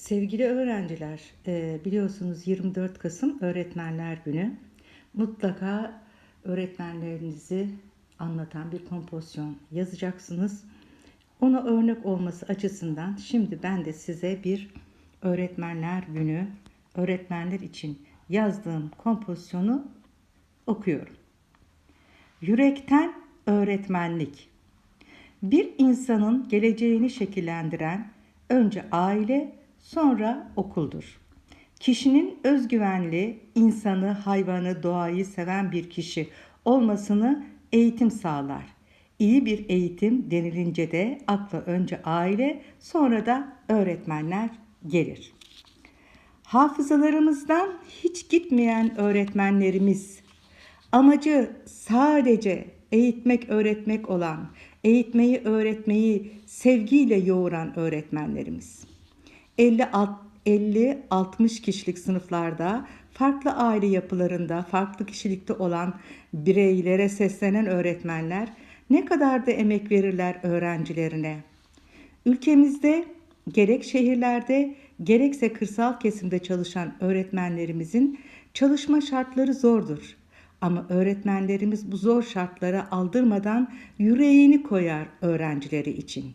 Sevgili öğrenciler, e, biliyorsunuz 24 Kasım Öğretmenler Günü. Mutlaka öğretmenlerinizi anlatan bir kompozisyon yazacaksınız. Ona örnek olması açısından şimdi ben de size bir Öğretmenler Günü, öğretmenler için yazdığım kompozisyonu okuyorum. Yürekten öğretmenlik. Bir insanın geleceğini şekillendiren önce aile, sonra okuldur. Kişinin özgüvenli, insanı, hayvanı, doğayı seven bir kişi olmasını eğitim sağlar. İyi bir eğitim denilince de akla önce aile, sonra da öğretmenler gelir. Hafızalarımızdan hiç gitmeyen öğretmenlerimiz Amacı sadece eğitmek, öğretmek olan, eğitmeyi, öğretmeyi sevgiyle yoğuran öğretmenlerimiz. 50-60 kişilik sınıflarda farklı aile yapılarında farklı kişilikte olan bireylere seslenen öğretmenler ne kadar da emek verirler öğrencilerine. Ülkemizde gerek şehirlerde gerekse kırsal kesimde çalışan öğretmenlerimizin çalışma şartları zordur. Ama öğretmenlerimiz bu zor şartlara aldırmadan yüreğini koyar öğrencileri için.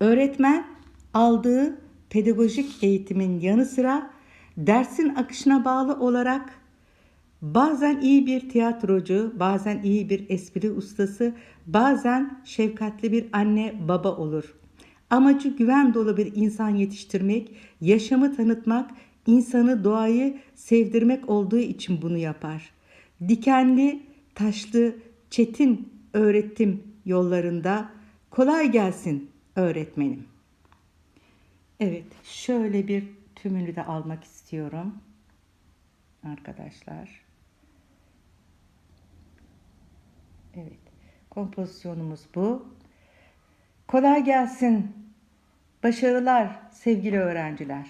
Öğretmen aldığı pedagojik eğitimin yanı sıra dersin akışına bağlı olarak bazen iyi bir tiyatrocu, bazen iyi bir espri ustası, bazen şefkatli bir anne baba olur. Amacı güven dolu bir insan yetiştirmek, yaşamı tanıtmak, insanı doğayı sevdirmek olduğu için bunu yapar. Dikenli, taşlı, çetin öğretim yollarında kolay gelsin öğretmenim. Evet, şöyle bir tümünü de almak istiyorum arkadaşlar. Evet, kompozisyonumuz bu. Kolay gelsin. Başarılar sevgili öğrenciler.